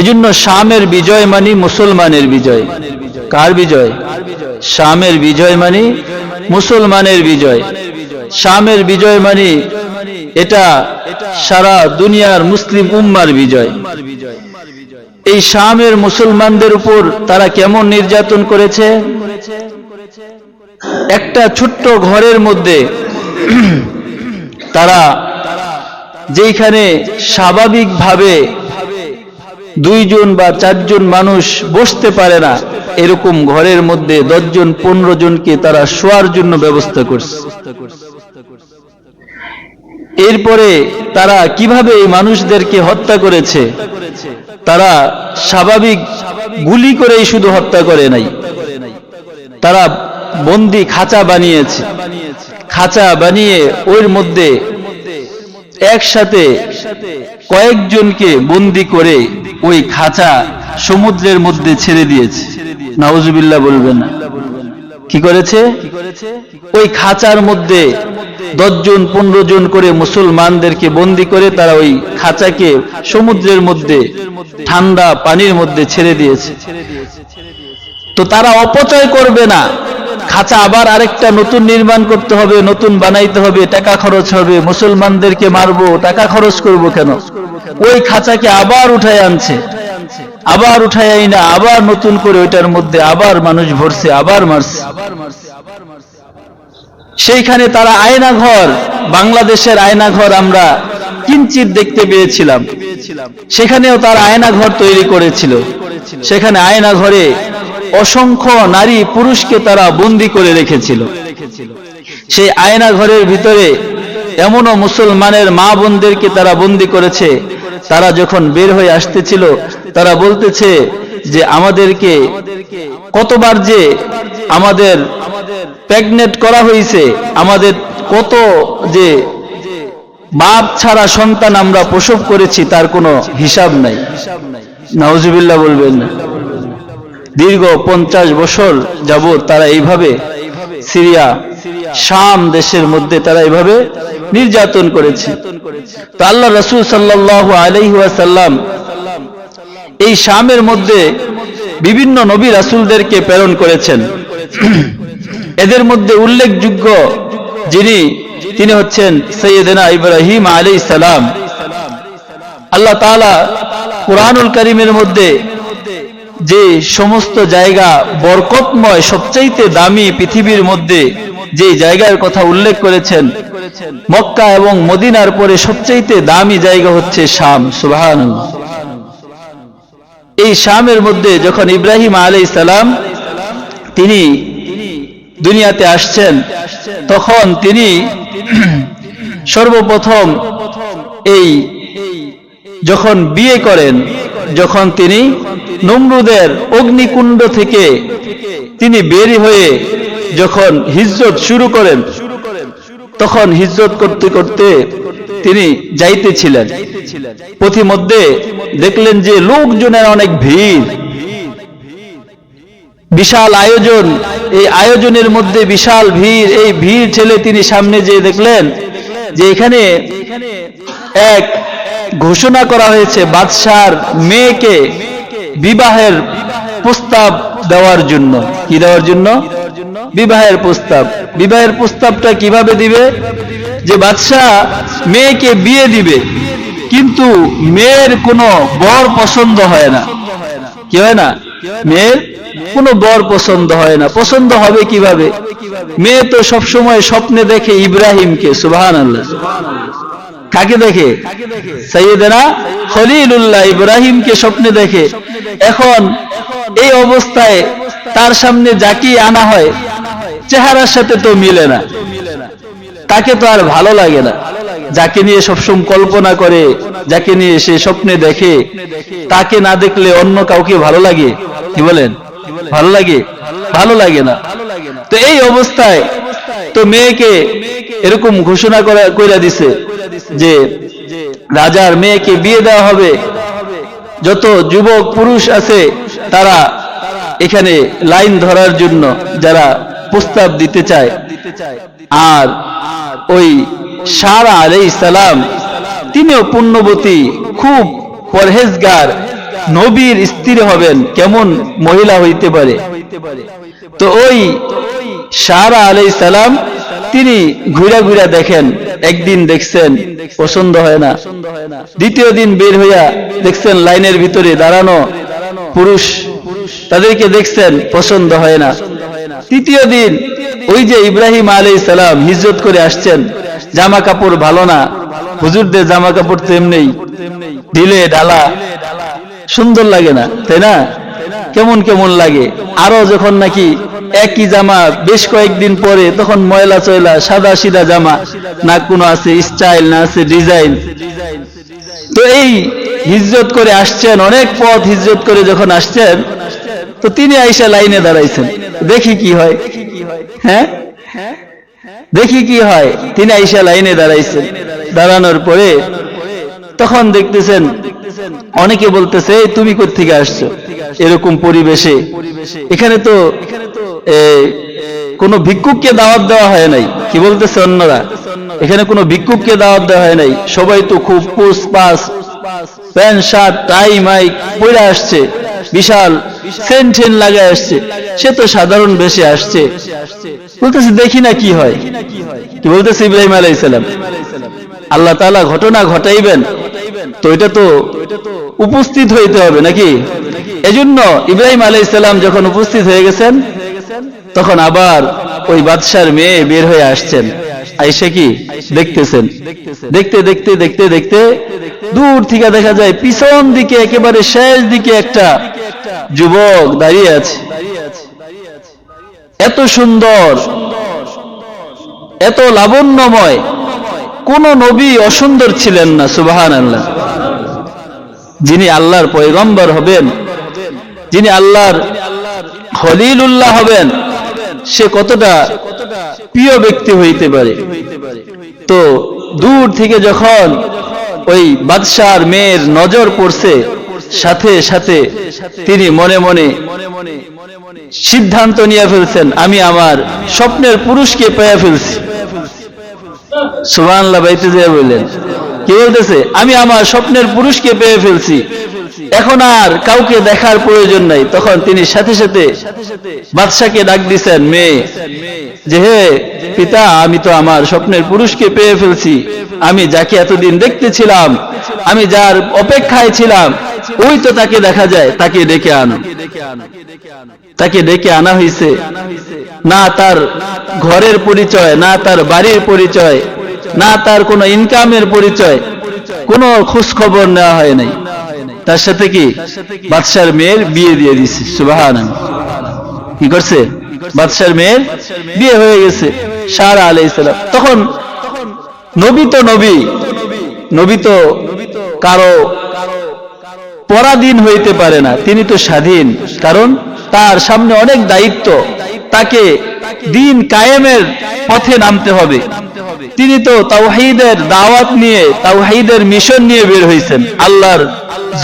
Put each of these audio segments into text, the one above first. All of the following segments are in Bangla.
এজন্য শামের বিজয় মানি, মুসলমানের বিজয়। কার বিজয়? শামের বিজয় মানি, মুসলমানের বিজয়। শামের বিজয় মানি, এটা সারা দুনিয়ার মুসলিম উম্মার বিজয়। এই শামের মুসলমানদের উপর তারা কেমন নির্যাতন করেছে? একটা ছোট্ট ঘরের মধ্যে তারা যেইখানে স্বাভাবিকভাবে দুইজন বা চারজন মানুষ বসতে পারে না। এরকম ঘরের মধ্যে দশজন পনেরো জনকে তারা শোয়ার জন্য ব্যবস্থা করছে। এরপরে তারা কীভাবে এই মানুষদেরকে হত্যা করেছে? তারা স্বাভাবিক গুলি করেই শুধু হত্যা করে নাই। তারা বন্দি খাঁচা বানিয়েছে। খাঁচা বানিয়ে ওর মধ্যে একসাথে কয়েকজনকে বন্দি করে ওই খাঁচা সমুদ্রের মধ্যে ছেড়ে দিয়েছে। নাউজুবিল্লাহ বলবেন না। কি করেছে? ওই খাঁচার মধ্যে দশজন পনেরো জন করে মুসলমানদেরকে বন্দি করে তারা ওই খাঁচাকে সমুদ্রের মধ্যে, ঠান্ডা পানির মধ্যে ছেড়ে দিয়েছে। তো তারা অপচয় করবে না। খাঁচা আবার আরেকটা নতুন নির্মাণ করতে হবে, নতুন বানাইতে হবে, টাকা খরচ হবে, মুসলমানদেরকে মারবো, টাকা খরচ করব কেন? ওই খাঁচাকে আবার উঠায় আনছে। আবার উঠায় আইনা আবার নতুন করে ওইটার মধ্যে আবার মানুষ ভরছে, আবার মারছে। সেইখানে তারা আয়না ঘর বাংলাদেশের আয়না ঘর আমরা কিঞ্চিত দেখতে পেয়েছিলাম। সেখানেও তারা আয়না ঘর তৈরি করেছিল। সেখানে আয়না ঘরে অসংখ্য নারী পুরুষকে তারা বন্দি করে রেখেছিল। সেই আয়না ঘরের ভিতরে এমনও মুসলমানের মা বোনদেরকে তারা বন্দি করেছে। তারা যখন বের হয়ে আসতেছিল, তারা বলতেছে যে, আমাদেরকে কতবার যে আমাদের প্রেগনেট করা হয়েছে, আমাদের কত যে বাপ ছাড়া সন্তান আমরা প্রসব করেছি, তার কোনো হিসাব নাই। নাউজুবিল্লাহ বলবেন না। দীর্ঘ পঞ্চাশ বছর যাবৎ তারা এইভাবে সিরিয়া, শাম দেশের মধ্যে তারা এইভাবে নির্যাতন করেছে। তো আল্লাহ রসুল সাল্লাহ আলহিহাসাল্লাম এই শামের মধ্যে বিভিন্ন নবী রাসুলদেরকে প্রেরণ করেছেন। এদের মধ্যে উল্লেখযোগ্য যিনি, তিনি হচ্ছেন সৈয়দনা ইব্রাহিম আলী সালাম। আল্লাহ তাআলা কোরআনুল করিমের মধ্যে যে সমস্ত জায়গা বরকতময়, সবচাইতে দামি পৃথিবীর মধ্যে যে জায়গার কথা উল্লেখ করেছেন, মক্কা এবং মদিনার পরে সবচাইতে দামি জায়গা হচ্ছে শাম সুবাহান এই শামের মধ্যে যখন ইব্রাহিম আলাই সালাম তিনি দুনিয়াতে আসছেন, তখন তিনি সর্বপ্রথম এই যখন বিয়ে করেন যখন তিনি নমরুদের অগ্নিকুণ্ড থেকে তিনি বেরি হয়ে যখন হিজরত শুরু করেন, তখন হিজরত করতে করতে তিনি যাইতেছিলেন। পথিমধ্যে দেখলেন যে লোকজনের অনেক ভিড়। বিশাল আয়োজন, এই আয়োজনের মধ্যে বিশাল ভিড়। এই ভিড় ছেলে তিনি সামনে যে দেখলেন যে এখানে এক ঘোষণা করা হয়েছে বাদশার মেয়েকে বিবাহের প্রস্তাব দেওয়ার জন্য। কি দেওয়ার জন্য? বিবাহের প্রস্তাব। বিবাহের প্রস্তাবটা কীভাবে দিবে? যে বাদশাহ মেয়েকে বিয়ে দিবে, কিন্তু মেয়ের কোনো বর পছন্দ হয় না। কি হয় না? মেয়ের কোনো বর পছন্দ হয় না। পছন্দ হবে কীভাবে? মেয়ে তো সবসময় স্বপ্নে দেখে ইব্রাহিমকে সুবাহান আল্লাহ কাকে দেখে? সৈয়দনা খলিলুল্লাহ ইব্রাহিমকে স্বপ্নে দেখে। এখন এই অবস্থায় তার সামনে যাকে আনা হয় চেহারার সাথে তো মিলে না। তাকে তো আর ভালো লাগে না। যাকে নিয়ে সবসময় কল্পনা করে যাকে নিয়ে সে স্বপ্নে দেখে তাকে না দেখলে অন্য কাউকে ভালো লাগে? কি বলেন? ভালো লাগে? ভালো লাগে। না? তো এই অবস্থায় তো মেয়েকে এরকম ঘোষণা করা কইরা দিছে যে রাজার মেয়েকে বিয়ে দেওয়া হবে। যত যুবক পুরুষ আছে তারা এখানে লাইন ধরার জন্য যারা প্রস্তাব দিতে চায়। আর ওই সারা আলাই সালাম তিনিও পুণ্যবতী খুব পরহেজগার। নবীর স্ত্রী হবেন কেমন মহিলা হইতে পারে? তো ওই সারা আলাই সালাম, তিনি ঘুরা ঘুরা দেখেন, একদিন দেখছেন পছন্দ হয় না। দ্বিতীয় দিন বের হইয়া দেখছেন লাইনের ভিতরে দাঁড়ানো পুরুষ, তাদেরকে দেখছেন পছন্দ হয় না। তৃতীয় দিন ওই যে ইব্রাহিম আলাই সালাম হিজরত করে আসছেন, জামা কাপড় ভালো না, হুজুরদের জামা কাপড় তো এমনি, ঢিলে ডালা সুন্দর লাগে না, তাই না? কেমন কেমন লাগে? আরও যখন নাকি একই জামা বেশ কয়েকদিন পরে তখন ময়লা চয়লা, সাদা সিধা জামা, না কোনো আছে স্টাইল না আছে ডিজাইন তো এই হিজরত করে আসছেন, অনেক পথ হিজরত করে যখন আসছেন, তো তিনি আইসা লাইনে দাঁড়াইছেন। দেখি কি হয়। হ্যাঁ? দেখি কি হয়। তিনি আইসা লাইনে দাঁড়াইছেন। দাঁড়ানোর পরে তখন দেখতেছেন, অনেকে বলতেছে, "এই তুমি কোথেকে আসছো? এরকম পরিবেশে। এখানে তো কোনো ভিক্ষুককে দাওয়াত দেওয়া হয় নাই। কি বলতেছে অন্যরা? এখানে কোনো ভিক্ষুককে দাওয়াত দেওয়া হয় নাই। সবাই তো খুব পুস পাস প্যান্ট, শার্ট, টাই মাইক পরে আসছে। বিশাল সেন ঠেন লাগায় আসছে। সে তো সাধারণ বেশে আসছে। বলতেছে, দেখি না কি হয়। কি বলতেছে ইব্রাহিম আলাইসালাম আল্লাহ তাআলা ঘটনা ঘটাইবেন। তো এটা তো উপস্থিত হইতে হবে নাকি? এজন্য ইব্রাহিম আলাইসালাম যখন উপস্থিত হয়ে গেছেন, তখন আবার ওই বাদশার মেয়ে বের হয়ে আসছেন। আইসে কি? দেখতেছেন। দেখতে দেখতে দেখতে দেখতে দূর থেকে দেখা যায় পিছন দিকে একেবারে শেষ দিকে একটা যুবক দাঁড়িয়ে আছে। এত সুন্দর, এত লাবণ্যময় কোন নবী অসুন্দর ছিলেন না সুবাহান আল্লাহ যিনি আল্লাহর পয়গম্বর হবেন, যিনি আল্লাহর খলিলুল্লাহ হবেন, সে কতটা প্রিয় ব্যক্তি হইতে পারে। তো দূর থেকে যখন ওই বাদশার মেয়ের নজর পড়ছে, সাথে সাথে তিনি মনে মনে সিদ্ধান্ত নিয়ে ফেলছেন, আমি আমার স্বপ্নের পুরুষকে পেয়ে ফেলছি। সুবহানাল্লাহ বাইতে যে বললেন। কি বলতেছে? আমি আমার স্বপ্নের পুরুষকে পেয়ে ফেলছি। এখন আর কাউকে দেখার প্রয়োজন নাই। তখন তিনি সাথে সাথে বাদশাকে ডাক দিছেন, মেয়ে, যে হে পিতা, আমি তো আমার স্বপ্নের পুরুষকে পেয়ে ফেলছি। আমি যাকে এতদিন দেখতেছিলাম, আমি যার অপেক্ষায় ছিলাম, ওই তো তাকে দেখা যায়, তাকে ডেকে আনো। তাকে ডেকে আনা হয়েছে না তার ঘরের পরিচয়, না তার বাড়ির পরিচয়, না তার কোনো ইনকামের পরিচয়, কোনো খোঁজ খবর নেওয়া হয় নাই। তার সাথে কি বাদশার মেয়ের বিয়ে দিয়ে দিছে? সুবাহান কি করছে? বাদশার মেয়ের বিয়ে হয়ে গেছে। সারা আলাইসালাম তখন নবী তো নবী নবী তো কারও পরাধীন হইতে পারে না। তিনি তো স্বাধীন। কারণ তার সামনে অনেক দায়িত্ব। তাকে দিন কায়েমের পথে নামতে হবে। তিনি তো তাওহিদের দাওয়াত নিয়ে, তাওহিদের মিশন নিয়ে বের হয়েছেন আল্লাহর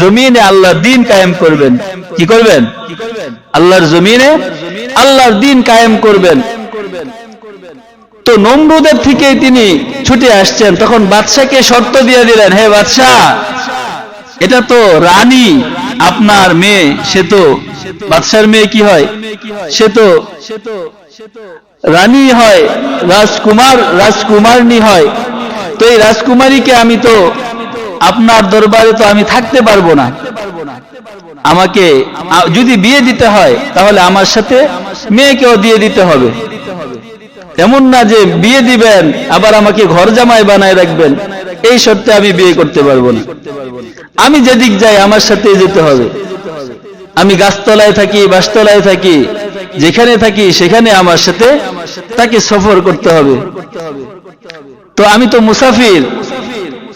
জমিনে আল্লাহর দিন কায়েম করবেন। কি করবেন? আল্লাহর জমিনে আল্লাহর দিন কায়েম করবেন। তো নমরুদের থেকেই তিনি ছুটে আসছেন। তখন বাদশাকে শর্ত দিয়ে দিলেন, হে বাদশাহ, এটা তো রানী আপনার মেয়ে, সে তো বাদশার মেয়ে কি হয়? সে তো রানী হয়, রাজকুমার রাজকুমারনী হয়। তো এই রাজকুমারীকে আমি তো আপনার দরবারে তো আমি থাকতে পারব না। আমাকে যদি বিয়ে দিতে হয়, তাহলে আমার সাথে মেয়েকেও দিয়ে দিতে হবে। এমন না যে বিয়ে দিবেন, আবার আমাকে ঘর জামাই বানায় রাখবেন। এই শর্তে আমি বিয়ে করতে পারব না। আমি যেদিক যাই, আমার সাথে যেতে হবে। আমি গাছতলায় থাকি, বাসতলায় থাকি। যেখানে থাকি, সেখানে আমার সাথে তাকে সফর করতে হবে। তো আমি তো মুসাফির।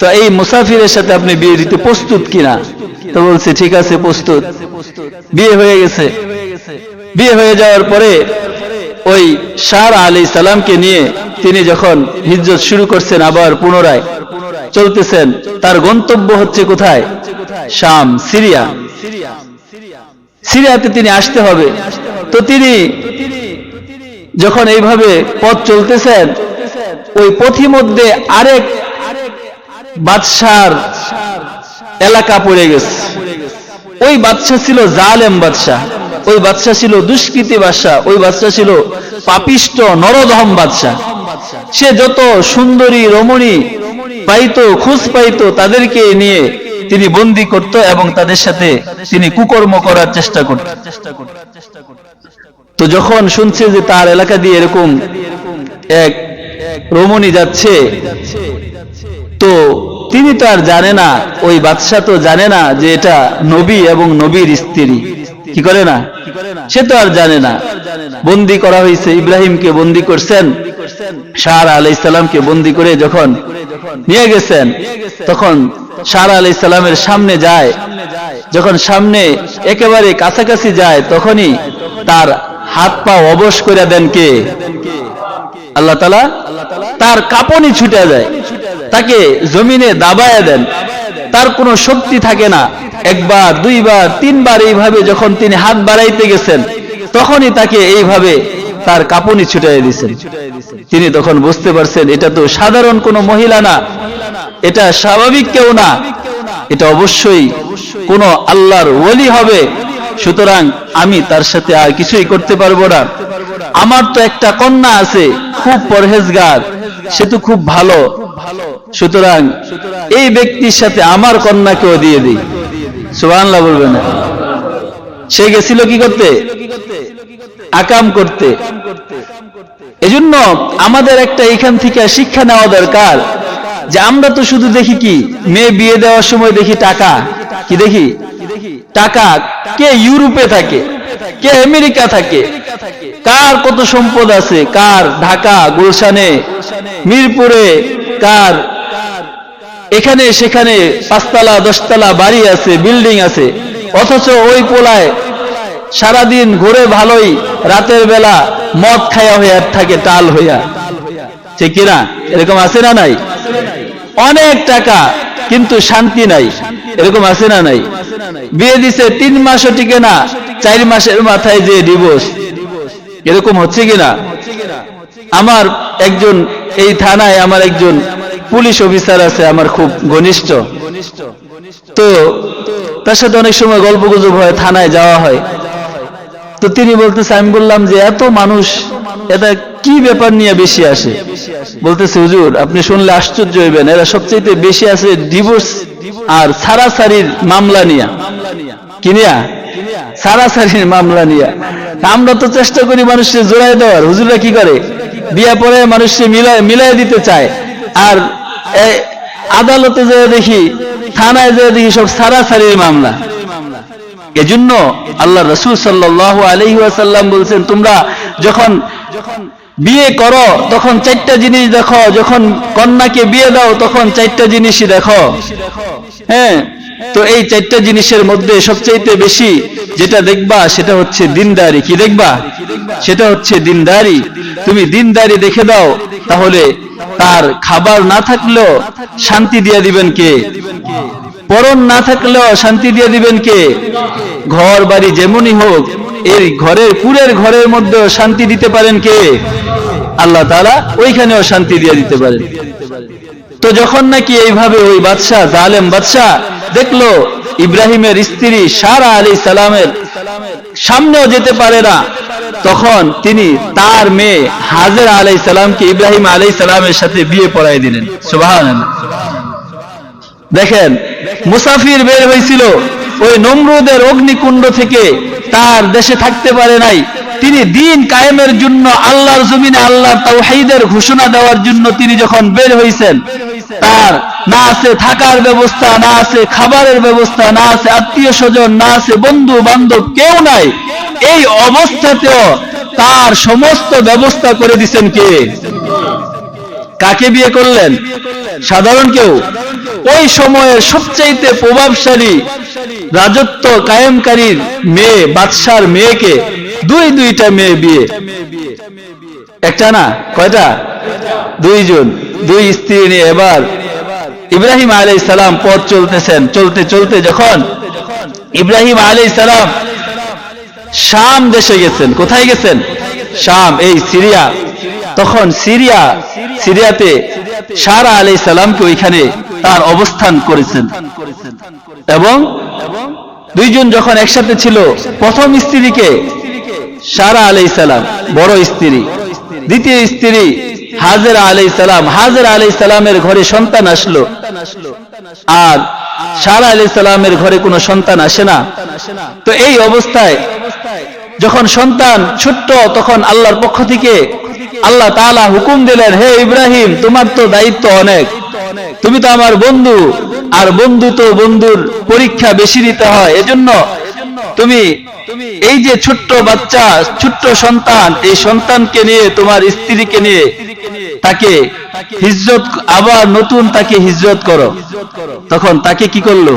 তো এই মুসাফিরের সাথে আপনি বিয়ে দিতে প্রস্তুত কিনা? তো বলছে, ঠিক আছে, প্রস্তুত। বিয়ে হয়ে গেছে। বিয়ে হয়ে যাওয়ার পরে ওই সার আলী সালামকে নিয়ে তিনি যখন হিজরত শুরু করছেন, আবার পুনরায় চলতেছেন, তার গন্তব্য হচ্ছে কোথায়? শাম, সিরিয়া। সিরিয়াতে তিনি আসতে হবে। তো তিনি যখন এইভাবে পথ চলতেছেন, ওই পথি মধ্যে আরেক বাদশার এলাকা পড়ে গেছে। ওই বাদশা ছিল জালেম বাদশাহ ওই বাদশা ছিল দুষ্কৃতি বাদশাহ ওই বাদশা ছিল পাপিষ্ট, নরদহম বাদশাহ সে যত সুন্দরী, রমণী পাইতো, খোঁজ পাইতো তাদেরকে নিয়ে তিনি বন্দি করত এবং তাদের সাথে তিনি কুকর্ম করার চেষ্টা করত। তো যখন শুনছে যে তার এলাকা দিয়ে এরকম এক রমণী যাচ্ছে, তো তিনি তো আর জানে না, ওই বাদশাহ তো জানে না যে এটা নবী এবং নবীর স্ত্রী। কি করে না? সে তো আর জানে না। বন্দি করা হয়েছে, ইব্রাহিমকে বন্দি করছেন শাহ আলাই সালামকে বন্দি করে যখন নিয়ে গেছেন, তখন শাহ আলাই সালামের সামনে যায়, যখন সামনে একেবারে কাছাকাছি যায়, তখনই তার হাত পা অবশ করে দেন কে? আল্লাহ তালা তার কাপনি ছুটে যায়, তাকে জমিনে দাবায় দেন। তার কোনো শক্তি থাকে না। একবার, দুইবার, তিনবার এইভাবে যখন তিনি হাত বাড়াইতে গেছেন, তখনই তাকে এইভাবে তার কাপনি ছুটাই দিয়েছেন। তিনি তখন বুঝতে পারছেন, এটা তো সাধারণ কোনো মহিলা না, এটা স্বাভাবিক কেউ না, এটা অবশ্যই কোনো আল্লাহর ওলি হবে, সুতরাং আমি তার সাথে আর কিছুই করতে পারব না। আমার তো একটা কন্যা আছে, খুব পরহেজগার, সে তো খুব ভালো, সুতরাং এই ব্যক্তির সাথে আমার কন্যাকেও দিয়ে দিই। সুবহানাল্লাহ বলবে না সে গেছিল কি করতে? আকাম করতে। এজন্য আমাদের একটা এখান থেকে শিক্ষা নেওয়া দরকার যে আমরা তো শুধু দেখি কি, মেয়ে বিয়ে দেওয়ার সময় দেখি টাকা। কি দেখি? টাকা কে ইউরোপে থাকে, কে আমেরিকা থাকে, কার কত সম্পদ আছে, কার ঢাকা, গুলশানে, মিরপুরে, কার এখানে সেখানে পাঁচতলা, দশতলা বাড়ি আছে, বিল্ডিং আছে, অথচ ওই পোলায় সারাদিন ঘুরে ভালোই রাতের বেলা মদ খায়া হইয়া থাকে টাল হইয়া। ঠিক কিনা? এরকম আছে না নাই? অনেক টাকা, কিন্তু শান্তি নাই। এরকম আছে না নাই? বিয়ে দিছে, তিন মাসও টিকে না, চার মাসের মাথায় যে ডিভোর্স এরকম হচ্ছে কিনা? আমার একজন, এই থানায় আমার একজন পুলিশ অফিসার আছে, আমার খুব ঘনিষ্ঠ। তো তার সাথে অনেক সময় গল্প গুজব হয়, থানায় যাওয়া হয়। তো তিনি বলতেছে, আমি বললাম যে এত মানুষ এটা কি ব্যাপার নিয়ে বেশি আসে? বলতেছে, হুজুর, আপনি শুনলে আশ্চর্য হইবেন, এরা সবচেয়ে বেশি আছে ডিভোর্স আর সারাসারির মামলা নিয়া। কি নিয়া সারাসারির মামলা নিয়া। আমরা তো চেষ্টা করি মানুষকে জোড়াই দেওয়ার। হুজুররা কি করে? বিয়া পরে মানুষকে মিলাই মিলাই দিতে চায়। আর আদালতে যে দেখি, থানায় যে দেখি সব সারাসারির মামলা। এজন্য আল্লাহ রসুল সাল্লাহ আলহি ওয়াসাল্লাম বলছেন, তোমরা যখন বিয়ে করো, তখন চারটা জিনিস দেখো, যখন কন্যাকে বিয়ে দাও, তখন চারটা জিনিসই দেখো। হ্যাঁ তো এই চারটা জিনিসের মধ্যে সবচাইতে বেশি যেটা দেখবা, সেটা হচ্ছে দিনদারি। কি দেখবা? সেটা হচ্ছে দিনদারি। তুমি দিনদারি দেখে দাও, তাহলে তার খাবার না থাকলেও শান্তি দিয়ে দিবেন কে? পরন না থাকলেও শান্তি দিয়ে দিবেন কে? ঘর বাড়ি যেমনই হোক, এই ঘরের, পুরের ঘরের মধ্যেও শান্তি দিতে পারেন কে? আল্লাহ তাআলা ওইখানেও শান্তি দিয়ে দিতে পারেন। তো যখন নাকি এইভাবে ওই বাদশাহ, জালেম বাদশাহ দেখল ইব্রাহিমের স্ত্রী সারা আলী সালামের সামনেও যেতে পারে না, তখন তিনি তার মেয়ে হাজের আলাই সালামকে ইব্রাহিম আলাই সালামের সাথে বিয়ে পড়াই দিলেন। সুবাহ দেখেন মুসাফির বের হয়েছিল। ওই নমরুদের অগ্নিকুণ্ড থেকে তার দেশে থাকতে পারে নাই। তিনি দিন কায়েমের জন্য আল্লাহর জমিনে আল্লাহর তাওহীদের ঘোষণা দেওয়ার জন্য তিনি যখন বের হয়েছেন তার না আছে থাকার ব্যবস্থা না আছে খাবারের ব্যবস্থা না আছে আত্মীয় স্বজন না আছে বন্ধু বান্ধব কেউ নাই। এই অবস্থাতেও তার সমস্ত ব্যবস্থা করে দিছেন কে? কাকে বিয়ে করলেন? সাধারণ কেউ? ওই সময়ের সবচাইতে প্রভাবশালী রাজত্ব কায়েমকারীর মেয়ে, বাদশার মেয়েকে দুই দুইটা মেয়ে বিয়ে। একটা না? কয়টা? দুইজন। দুই স্ত্রী নিয়ে এবার ইব্রাহিম আলাই সালাম পথ চলতেছেন। চলতে চলতে যখন ইব্রাহিম আলাই সালাম শাম দেশে গেছেন। কোথায় গেছেন? শাম, এই সিরিয়া। তখন সিরিয়া, সিরিয়াতে সারা আলাই সালামকে ওইখানে তার অবস্থান করেছেন। এবং দুইজন যখন একসাথে ছিল, প্রথম স্ত্রীকে সারা আলাই সালাম, বড় স্ত্রী। দ্বিতীয় স্ত্রী হাজেরা আলাই সালাম, হাজেরা আলাই সালামের ঘরে সন্তান আসলো। আর সারা আলাই সালামের ঘরে কোনো সন্তান আসে না। তো এই অবস্থায় যখন সন্তান ছোট্ট, তখন আল্লাহর পক্ষ থেকে আল্লাহ তাআলা হুকুম দিলেন, হে ইব্রাহিম, তোমার তো দায়িত্ব অনেক। তুমি তো আমার বন্ধু, আর বন্ধু তো বন্ধুর পরীক্ষা বেশি দিতে হয়। এজন্য তুমি এই যে ছোট্ট বাচ্চা, ছোট্ট সন্তান, এই সন্তানকে নিয়ে, তোমার স্ত্রীকে নিয়ে, তাকে হিজরত, আবার নতুন তাকে হিজরত করো। তখন তাকে কি করল?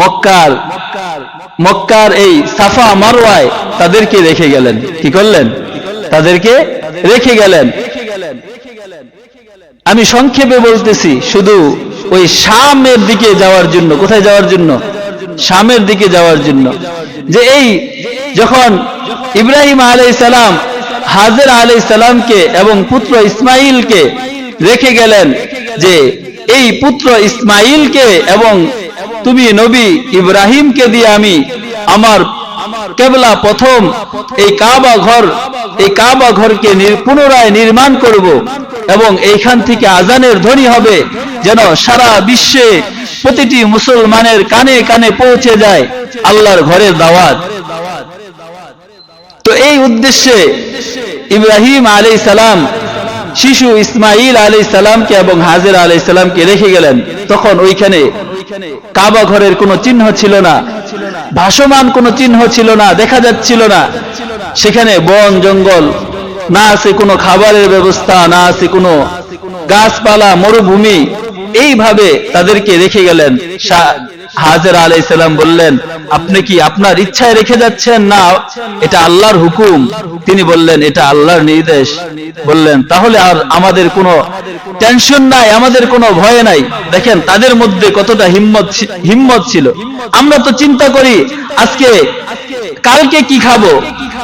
মক্কার মক্কার এই সাফা মারওয়ায় তাদেরকে রেখে গেলেন। কি করলেন? তাদেরকে রেখে গেলেন। আমি সংক্ষেপে বলতেছি, শুধু ওই শামের দিকে যাওয়ার জন্য, কোথায় যাওয়ার জন্য? শামের দিকে যাওয়ার জন্য। যে এই যখন ইব্রাহিম আলাই সালাম, হাজের আলাই সালামকে এবং পুত্র ইসমাইলকে রেখে গেলেন, যে এই পুত্র ইসমাইলকে এবং তুমি নবী ইব্রাহিমকে দিয়ে আমি আমার কেবলা প্রথম এই কাবা ঘর, এই কাবা ঘরকে পুনরায় নির্মাণ করব এবং এইখান থেকে আজানের ধ্বনি হবে যেন সারা বিশ্বে প্রতিটি মুসলমানের কানে কানে পৌঁছে যায় আল্লাহর ঘরের দাওয়াত। তো এই উদ্দেশ্যে ইব্রাহিম আলী সালাম, শিশু ইসমাইল আলী সালামকে এবং হাজির আলী সালামকে রেখে গেলেন। তখন ওইখানে কাবা ঘরের কোনো চিহ্ন ছিল না। ভাসমান কোনো চিহ্ন ছিল না, দেখা যাচ্ছিল না। সেখানে বন, জঙ্গল, না আছে কোনো খাবারের ব্যবস্থা, না আছে কোনো গাছপালা, মরুভূমি। এইভাবে তাদেরকে রেখে গেলেন হাজের আলাই সালাম বললেন, আপনি কি আপনার ইচ্ছায় রেখে যাচ্ছেন? না, এটা আল্লাহর হুকুম। তিনি বললেন, এটা আল্লাহর নির্দেশ। বললেন, তাহলে আর আমাদের কোনো টেনশন নাই, আমাদের কোনো ভয় নাই। দেখেন, তাদের মধ্যে কতটা হিম্মত হিম্মত ছিল। আমরা তো চিন্তা করি, আজকে, কালকে কি খাব?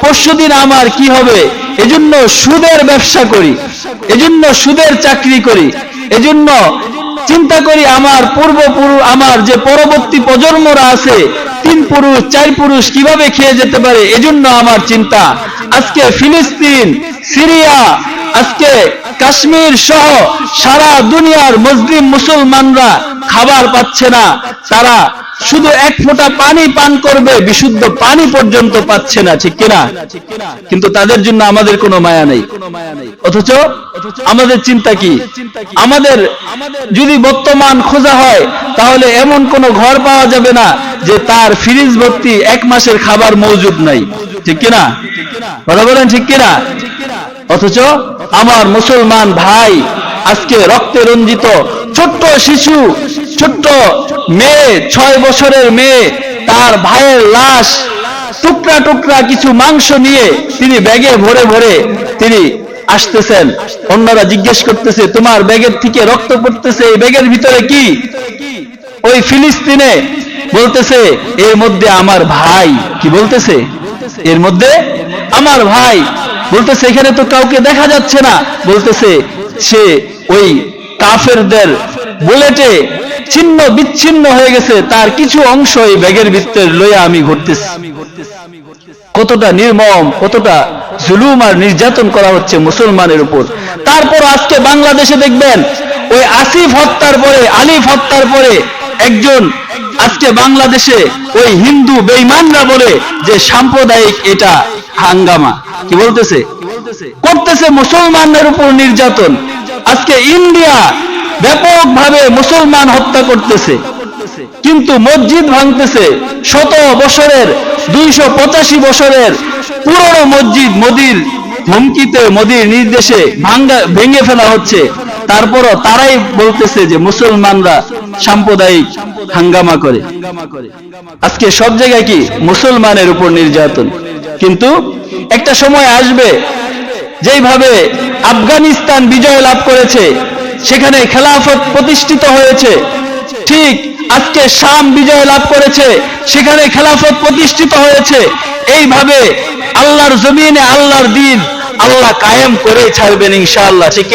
পরশুদিন আমার কি হবে? এজন্য সুদের ব্যবসা করি, এজন্য সুদের চাকরি করি, এজন্য চিন্তা করি আমার পূর্বপুরু আমার যে পরবর্তী প্রজন্মরা আছে, তিন পুরুষ, চার পুরুষ কীভাবে খেয়ে যেতে পারে, এজন্য আমার চিন্তা। আজকে ফিলিস্তিন, সিরিয়া, আজকে কাশ্মীর সহ সারা দুনিয়ার মুসলিম মুসলমানরা খাবার পাচ্ছে না। তারা শুধু এক ফোঁটা পানি পান করবে, বিশুদ্ধ পানি পর্যন্ত পাচ্ছে না, ঠিক কিনা? কিন্তু তাদের জন্য আমাদের কোনো মায়া নেই। অথচ আমাদের চিন্তা কি? আমাদের যদি বর্তমান খোঁজা হয়, তাহলে এমন কোনো ঘর পাওয়া যাবে না যে তার ফ্রিজ ভর্তি এক মাসের খাবার মজুদ নাই। ঠিক কিনা? কথা বলেন ঠিক কিনা? অথচ আমার মুসলমান ভাই আজকে রক্তে রঞ্জিত ছোট্ট শিশু, ছোট্ট মেয়ে, ছয় বছরের মেয়ে, তার ভাইয়ের লাশ, টুকরা টুকরা কিছু মাংস নিয়ে তিনি ব্যাগে ভরে ভরে তিনি আসতেছেন। অন্যরা জিজ্ঞেস করতেছে, তোমার ব্যাগের থেকে রক্ত পড়তেছে, এই ব্যাগের ভিতরে কি? ওই ফিলিস্তিনে বলতেছে, এর মধ্যে আমার ভাই। কি বলতেছে? এর মধ্যে আমার ভাই। বলতেছে, এখানে তো কাউকে দেখা যাচ্ছে না। বলতেছে, সে ওই কাফেরদের বুলেটে ছিন্ন বিচ্ছিন্ন হয়ে গেছে, তার কিছু অংশ এই ব্যাগের ভিতরে লইয়া আমি ঘুরতেছি। কতটা নির্মম, কতটা জুলুম আর নির্যাতন করা হচ্ছে মুসলমানের উপর। তারপর আজকে বাংলাদেশে দেখবেন, ওই আসিফ হত্যার পরে, আলিফ হত্যার পরে একজন আজকে বাংলাদেশে ওই হিন্দু বেঈমানরা বলে যে সাম্প্রদায়িক এটা হাঙ্গামা। কি বলতেছে? করতেছে মুসলমানদের উপর নির্যাতন। আজকে ইন্ডিয়া ব্যাপকভাবে মুসলমান হত্যা করতেছে। কিন্তু মসজিদ ভাঙতেছে। শত বছরের, দুইশো পঁচাশি বছরের পুরনো মসজিদ মোদির হুমকিতে মোদির নির্দেশে ভাঙ্গা, ভেঙে ফেলা হচ্ছে। তারপরও তারাই বলতেছে যে মুসলমানরা সাম্প্রদায়িক হাঙ্গামা করে। আজকে সব জায়গায় কি মুসলমানের উপর নির্যাতন? কিন্তু একটা সময় আসবে যেইভাবে আফগানিস্তান বিজয় লাভ করেছে, সেখানে খেলাফত প্রতিষ্ঠিত হয়েছে। ঠিক আজকে শাম বিজয় লাভ করেছে, সেখানে খেলাফত প্রতিষ্ঠিত হয়েছে। এইভাবে আল্লাহর জমিনে আল্লাহর দিন আল্লাহ কায়েম করে ছাড়বেন ইনশাআল্লাহ, ঠিক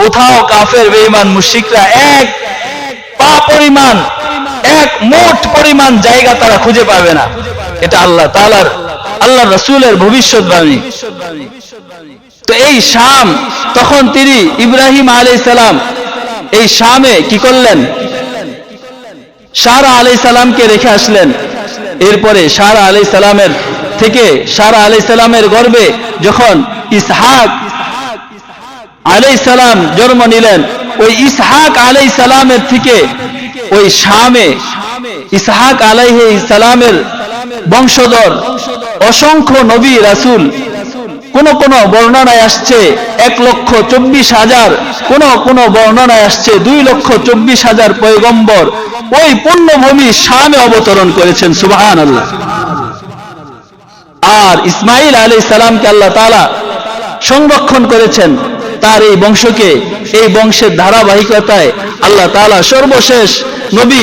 কোথাও কাফের, বেঈমান, মুশরিকরা এক পা পরিমাণ, এক মোট পরিমাণ জায়গা তারা খুঁজে পাবে না। এটা আল্লাহ তালার আল্লাহ রসুলের ভবিষ্যৎবাণী তো এই শাম, তখন তিনি ইব্রাহিম আলাই সালাম, এই শামে কি করলেন? সারা আলাই সালামকে রেখে আসলেন। এরপরে সারা আলাই সালামের থেকে সারা আলাই সালামের গর্বে যখন ইসহাক আলাই সালাম জন্ম নিলেন, ওই ইসহাক আলাই সালামের থেকে ওই শামে, ইসহাক আলাইহে সালামের বংশধর অসংখ্য নবী, রাসূল। কোন কোন বর্ণনায় আসছে এক লক্ষ চব্বিশ হাজার, কোন কোন বর্ণনায় আসছে দুই লক্ষ চব্বিশ হাজার পয়গম্বর। ওই পুণ্যভূমি শামে অবতরণ করেছেন সুবাহান আল্লাহ আর ইসমাইল আলী সালামকে আল্লাহ তালা সংরক্ষণ করেছেন তার এই বংশকে। এই বংশের ধারাবাহিকতায় আল্লাহ তালা সর্বশেষ নবী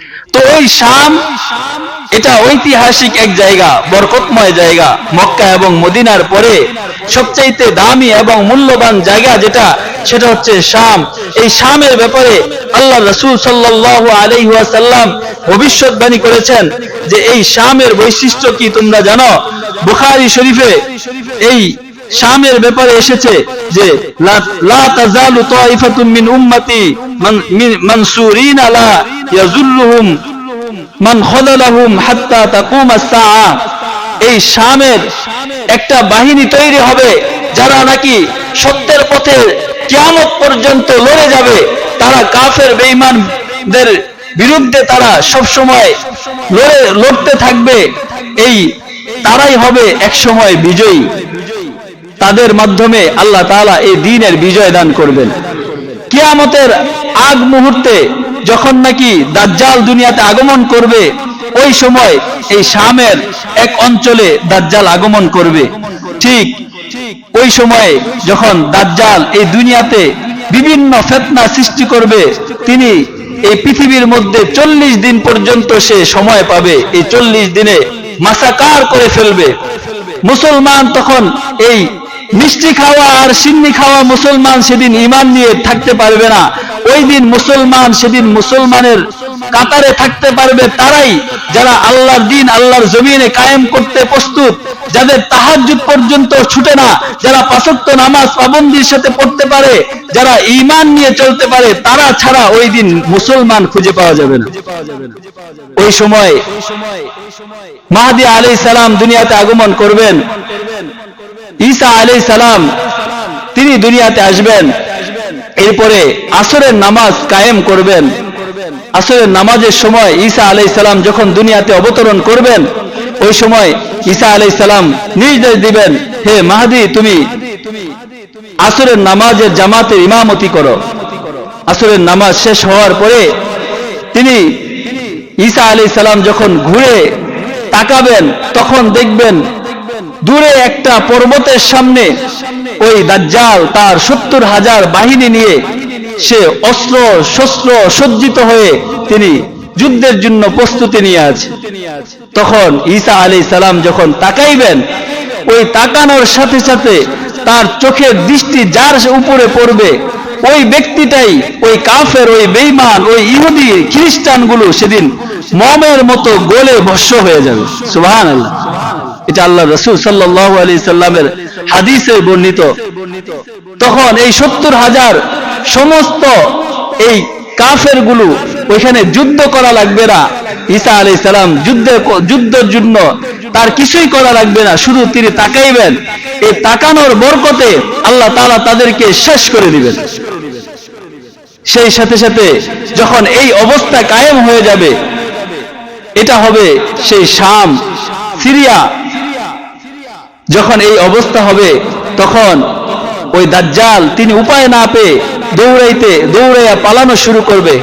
তো ওই শাম, এটা ঐতিহাসিক এক জায়গা, বরকতময় জায়গা। মক্কা এবং মদিনার পরে সবচাইতে দামি এবং মূল্যবান জায়গা যেটা, সেটা হচ্ছে শাম। এই শামের ব্যাপারে আল্লাহ রসুল সাল্লাল্লাহু আলাইহি ওয়াসাল্লাম ভবিষ্যৎবাণী করেছেন যে এই শামের বৈশিষ্ট্য কি তোমরা জানো? বুখারি শরীফে এই শামের ব্যাপারে এসেছে যে, লা তাজালু তাইফাতুম মিন উম্মতি মিন- মানসুরিন আলা ইয়াজুল্লুহুম মান খদালাহুম হাত্তা তাকুমাস সাআ। এই শামের একটা বাহিনী তৈরি হবে, যারা নাকি সত্যের পথে কিয়ামত পর্যন্ত লড়ে যাবে। তারা কাফের, বেঈমানদের বিরুদ্ধে তারা সব সময় লড়ে, লড়তে থাকবে। এই তারাই হবে এক সময় বিজয়ী। তাদের মাধ্যমে আল্লাহ তাআলা এই দিনের বিজয় দান করবেন। কিয়ামতের আগ মুহূর্তে যখন নাকি দাজ্জাল দুনিয়াতে আগমন করবে, ওই সময় এই শামের এক অঞ্চলে দাজ্জাল আগমন করবে। ঠিক ওই সময়ে যখন দাজ্জাল এই দুনিয়াতে বিভিন্ন ফেতনা সৃষ্টি করবে, তিনি এই পৃথিবীর মধ্যে চল্লিশ দিন পর্যন্ত সে সময় পাবে। এই চল্লিশ দিনে মাসাকার করে ফেলবে। মুসলমান তখন এই মিষ্টি খাওয়া আর সিন্নি খাওয়া মুসলমান সেদিন ইমান নিয়ে থাকতে পারবে না। ওই দিন মুসলমান, সেদিন মুসলমানের কাতারে থাকতে পারবে তারাই যারা আল্লাহর দিন, আল্লাহর জমিনে কায়েম করতে প্রস্তুত, যাদের তাহাজ্জুদ পর্যন্ত ছুটে না, যারা পাঁচক্ত নামাজ পাবন্দির সাথে পড়তে পারে, যারা ঈমান নিয়ে চলতে পারে, তারা ছাড়া ওই দিন মুসলমান খুঁজে পাওয়া যাবে না। ওই সময় মাহাদি আলী সালাম দুনিয়াতে আগমন করবেন। ঈসা আলী সালাম, তিনি দুনিয়াতে আসবেন। এরপরে আসরের নামাজ কায়েম করবেন। আসরের নামাজের সময় ঈসা আলাই সালাম যখন দুনিয়াতে অবতরণ করবেন, ওই সময় ঈসা আলাই সালাম নির্দেশ দিবেন, হে মাহাদি, তুমি আসরের নামাজের জামাতের ইমামতি করো। আসরের নামাজ শেষ হওয়ার পরে তিনি ঈসা আলী সালাম যখন ঘুরে তাকাবেন, তখন দেখবেন দূরে একটা পর্বতের সামনে ওই দাজ্জাল তার সত্তর হাজার বাহিনী নিয়ে সে অস্ত্র, শস্ত্র সজ্জিত হয়ে তিনি যুদ্ধের জন্য প্রস্তুতি নিয়ে আছে। তখন ঈসা আলী সালাম যখন তাকাইবেন, ওই তাকানোর সাথে সাথে তার চোখের দৃষ্টি যার উপরে পড়বে, ওই ব্যক্তিটাই ওই কাফের, ওই বেইমান ওই ইহুদি খ্রিস্টানগুলো সেদিন মমের মতো গোলে ভস্য হয়ে যাবে। সুবহান আল্লাহ এটা আল্লাহ রসুল সাল্লাহ আলী সাল্লামের হাদিসে বর্ণিত। তখন এই সত্তর হাজার সমস্ত এই কাফেরগুলো ওইখানে যুদ্ধ করা লাগবে না। ঈসা আলী সালাম যুদ্ধের যুদ্ধের জন্য তার কিছুই করা লাগবে না। শুধু তিনি তাকাইবেন। এই তাকানোর বরকতে আল্লাহ তাআলা তাদেরকে শেষ করে দিবেন। সেই সাথে সাথে যখন এই অবস্থা কায়েম হয়ে যাবে, এটা হবে সেই শাম, সিরিয়া যখন এই অবস্থা হবে, তখন ওই দাজ্জাল তিনি উপায় না পেয়ে দৌড়াইতে, দৌড়াইয়া পালানো শুরু করবে।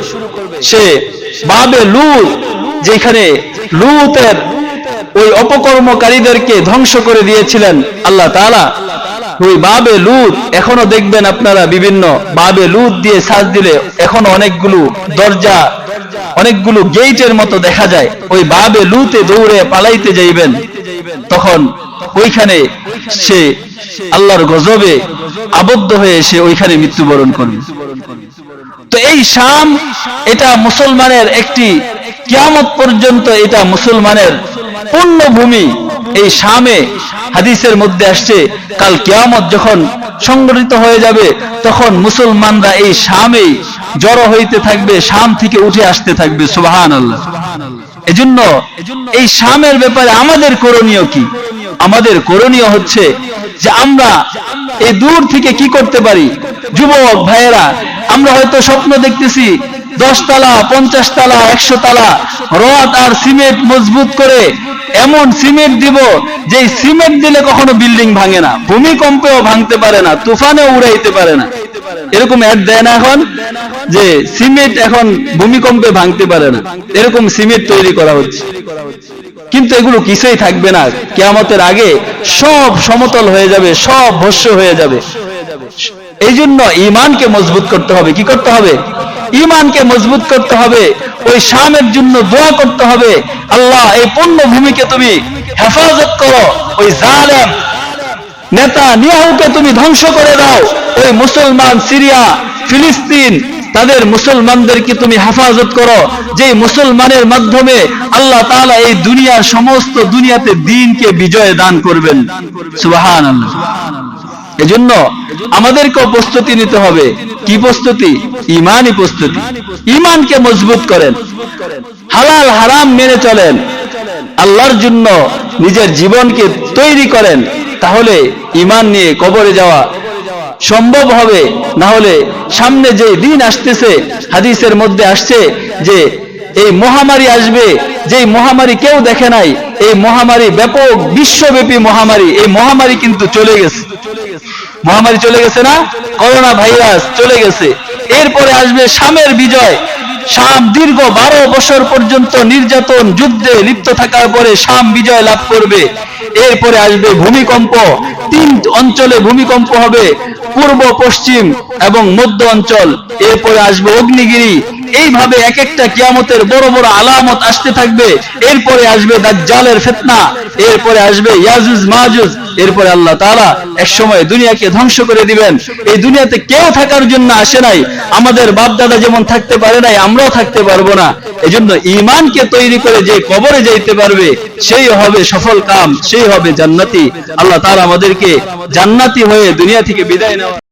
সে বাবে লুত, যেখানে লুতের ওই অপকর্মকারীদেরকে ধ্বংস করে দিয়েছিলেন আল্লাহ তাআলা। ওই বাবে লুত এখনও দেখবেন আপনারা বিভিন্ন বাবে লুত দিয়ে সাজ দিলে এখনও অনেকগুলো দরজা, অনেকগুলো গেইটের মতো দেখা যায়। ওই বাবে লুতে দৌড়ে পালাইতে যাইবেন, তখন ওইখানে সে আল্লাহর গজবে আবদ্ধ হয়ে সে ওইখানে মৃত্যুবরণ করবে। তো এই শাম এটা মুসলমানের একটি কিয়ামত পর্যন্ত এটা মুসলমানের পূর্ণ ভূমি এই শামে হাদিসের মধ্যে আসছে, কাল কিয়ামত যখন সংগঠিত হয়ে যাবে, তখন মুসলমানরা এই শামেই জড়ো হইতে থাকবে, শাম থেকে উঠে আসতে থাকবে সুবাহান আল্লাহ এজন্য এই শামের ব্যাপারে আমাদের করণীয় কি? আমাদের করণীয় হচ্ছে যে আমরা এই দূর থেকে কি করতে পারি? যুবক ভাইয়েরা, আমরা হয়তো স্বপ্ন দেখতেছি দশ তালা পঞ্চাশ তালা একশো তালা রড আর সিমেন্ট মজবুত করে এমন সিমেন্ট দিব যে সিমেন্ট দিলে কখনো বিল্ডিং ভাঙে না, ভূমিকম্পেও ভাঙতে পারে না, তুফানেও উড়াইতে পারে না। এরকম অ্যাড দেয় না এখন যে সিমেন্ট এখন ভূমিকম্পে ভাঙতে পারে না। এরকম সিমেন্ট তৈরি করা হচ্ছে। কিন্তু এগুলো কিছুই থাকবে না। কেয়ামতের আগে সব সমতল হয়ে যাবে, সব ভস্য হয়ে যাবে। এই জন্য ইমানকে মজবুত করতে হবে। কি করতে হবে? ইমানকে মজবুত করতে হবে। ওই শামের জন্য দোয়া করতে হবে। আল্লাহ, এই পূর্ণ ভূমিকে তুমি হেফাজত করো। ওই জালেম নেতা নিয়াহুকে তুমি ধ্বংস করে দাও। ওই মুসলমান সিরিয়া, ফিলিস্তিন, তাদের মুসলমানদেরকে তুমি হেফাজত করো? যে মুসলমানের মাধ্যমে আল্লাহ তাআলা এই দুনিয়ার সমস্ত দুনিয়াতে দিনকে বিজয় দান করবেন। সুবাহান আল্লাহ এজন্য আমাদেরকেও প্রস্তুতি নিতে হবে। কি প্রস্তুতি? ইমানই প্রস্তুতি। ইমানকে মজবুত করেন। হালাল, হারাম মেনে চলেন। আল্লাহর জন্য নিজের জীবনকে তৈরি করেন। তাহলে ইমান নিয়ে কবরে যাওয়া সম্ভব হবে। না হলে সামনে যে দিন আসতেছে, হাদিসের মধ্যে আসছে যে এই মহামারী আসবে, যেই মহামারী কেউ দেখে নাই, এই মহামারী ব্যাপক, বিশ্বব্যাপী মহামারী, এই মহামারী কিন্তু চলে গেছে। মহামারী চলে গেছে না? করোনা ভাইরাস চলে গেছে। এরপরে আসবে শামের বিজয়। শাম দীর্ঘ বারো বছর পর্যন্ত নির্যাতন, যুদ্ধে লিপ্ত থাকার পরে শাম বিজয় লাভ করবে। এরপরে আসবে ভূমিকম্প। তিন অঞ্চলে ভূমিকম্প হবে, পূর্ব, পশ্চিম এবং মধ্য অঞ্চল। এরপরে আসবে অগ্নিগিরি। এইভাবে এক একটা কিয়ামতের বড় বড় আলামত আসতে থাকবে। এরপরে আসবে দাজ্জালের ফিতনা, এরপরে আসবে ইয়াজুজ, মাজুজ, এরপরে আল্লাহ তাআলা এক সময় দুনিয়াকে ধ্বংস করে দিবেন। এই দুনিয়াতে কেউ থাকার জন্য আসে নাই। আমাদের বাপ দাদা যেমন থাকতে পারে নাই, আমরাও থাকতে পারব না। এজন্য ঈমানকে তৈরি করে যে কবরে যাইতে পারবে, সেই হবে সফল কাম, সেই হবে জান্নাতি। আল্লাহ তারা আমাদেরকে জান্নাতি হয়ে দুনিয়া থেকে বিদায় নেওয়া